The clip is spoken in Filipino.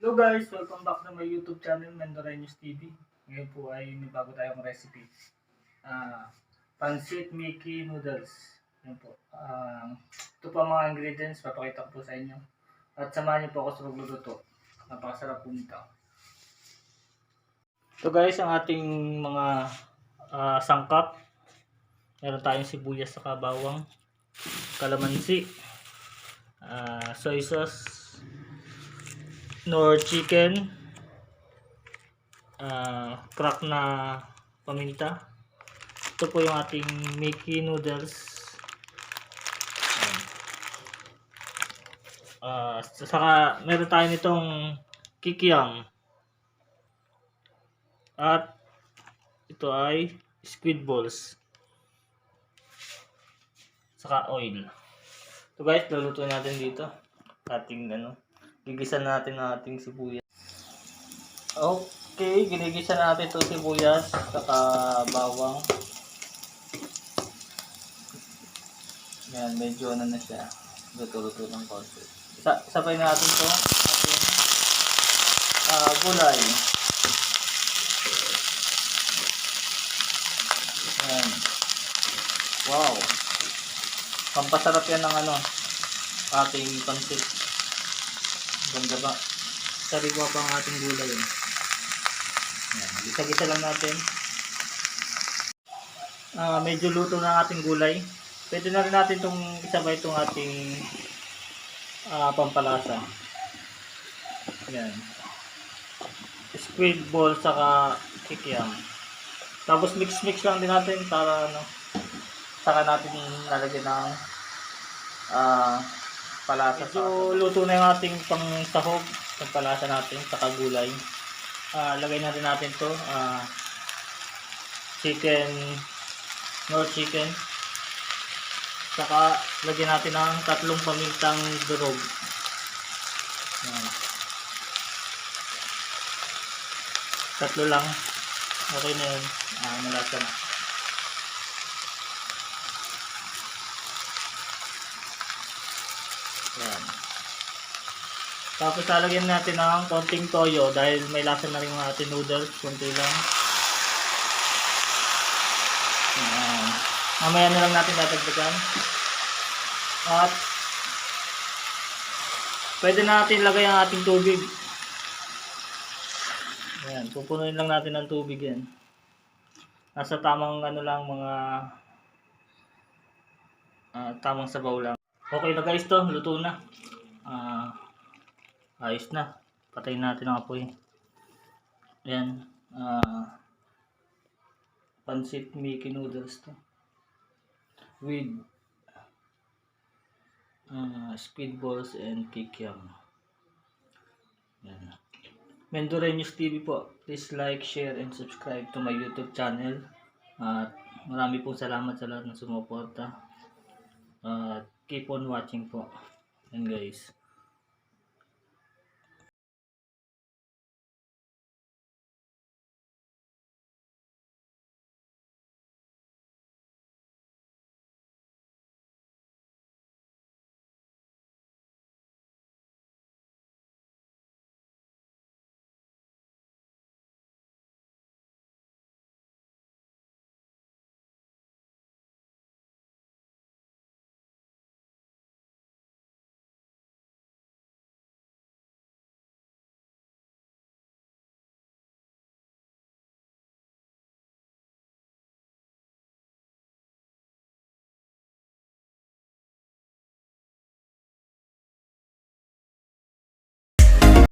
Hello guys, welcome back to my YouTube channel, Mendoreños TV. Ngayon po ay may bago tayong recipe. Ah, Pancit Mickey Noodles. Yan po. Ah, ito po mga ingredients, papakita ko po sa inyo. At samahan niyo po ako sa pagluluto. Napakasarap po nito. Ito guys, ang ating mga ah, sangkap. Meron tayong sibuyas sa bawang, kalamansi, ah, soy sauce, nor chicken, ah, crack na paminta. Ito po yung ating Mickey noodles. Ah, saka meron tayo nitong kikiam. At ito ay squid balls. Saka oil. So guys, luluto natin dito. Ating ano, gigisa natin ang ating sibuyas. Okay, ginigisa natin itong sibuyas, saka bawang. Yan, medyo ano na siya. Luto-luto ng konti. Sa sabay natin to ating ah, gulay. Yan. Wow. Pampasarap yan ng ano, ating pansit. Ganda ba? Sariwa pa ang ating gulay. Eh. Yan. Gisa-gisa lang natin. Ah, medyo luto na ang ating gulay. Pwede na rin natin itong isabay itong ating ah, pampalasa. Yan. Squid ball saka kikiam. Tapos mix-mix lang din natin para ano, saka natin lalagyan ng ah palasa. So, luto na yung ating pang sahog, pang palasa natin, saka gulay. Ah, lagay na rin natin to ah chicken, no chicken. Saka, lagyan natin ng tatlong pamintang durog. Yan. Tatlo lang. Okay na yun. Ah, malasa na. Yan. Tapos lalagyan natin ng konting toyo dahil may lasa na rin yung ating noodles. Konti lang. Yan. Mamaya na lang natin dadagdagan. At pwede na natin lagay ang ating tubig. Ayan, pupunuin lang natin ng tubig yan. Nasa tamang ano lang mga ah, tamang sabaw lang. Okay na guys to, luto na. Ah, ayos na. Patayin natin ang apoy. Ayan. Ah, pancit Mickey noodles to. With ah, squid balls and kikiam. Ayan. Mendoreños TV po. Please like, share, and subscribe to my YouTube channel. At marami pong salamat sa lahat ng sumuporta. At keep on watching po. And guys.